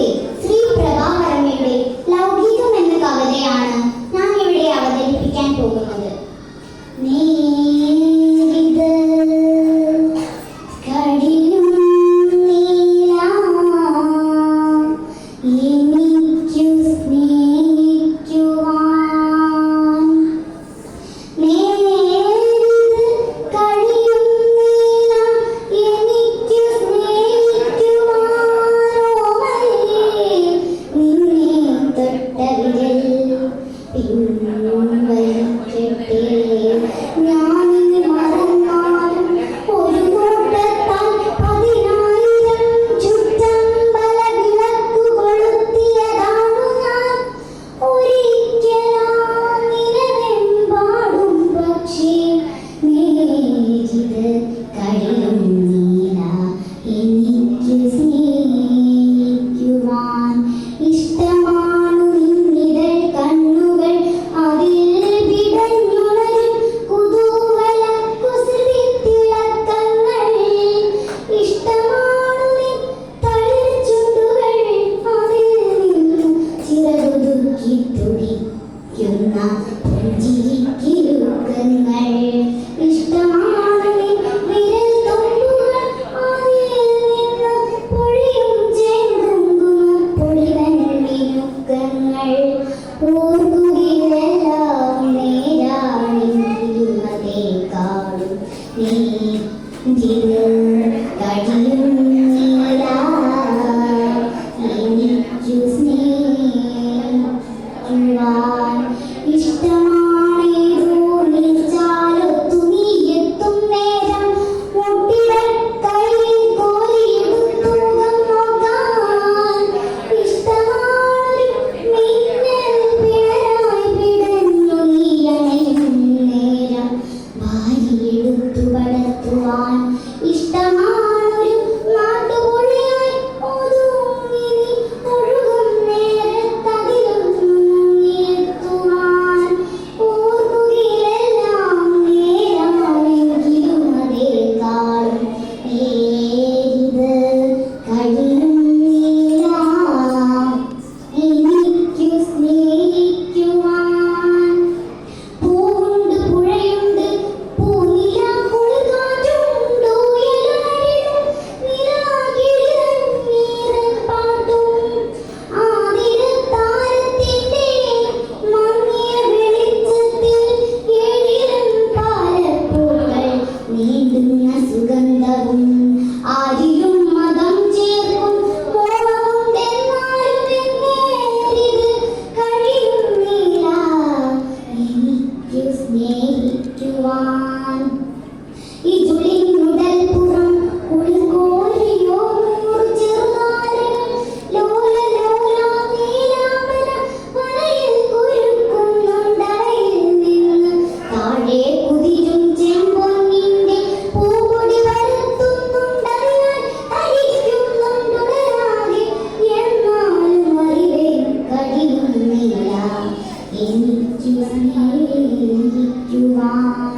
സുഹൃത്തെ ശ്രീ പ്രഭാകരമ്മയുടെ ലൗകികം എന്ന കവിതയാണ് ഞാൻ ഇവിടെ അവതരിപ്പിക്കാൻ പോകുന്നത്. നീ me, dear guardian.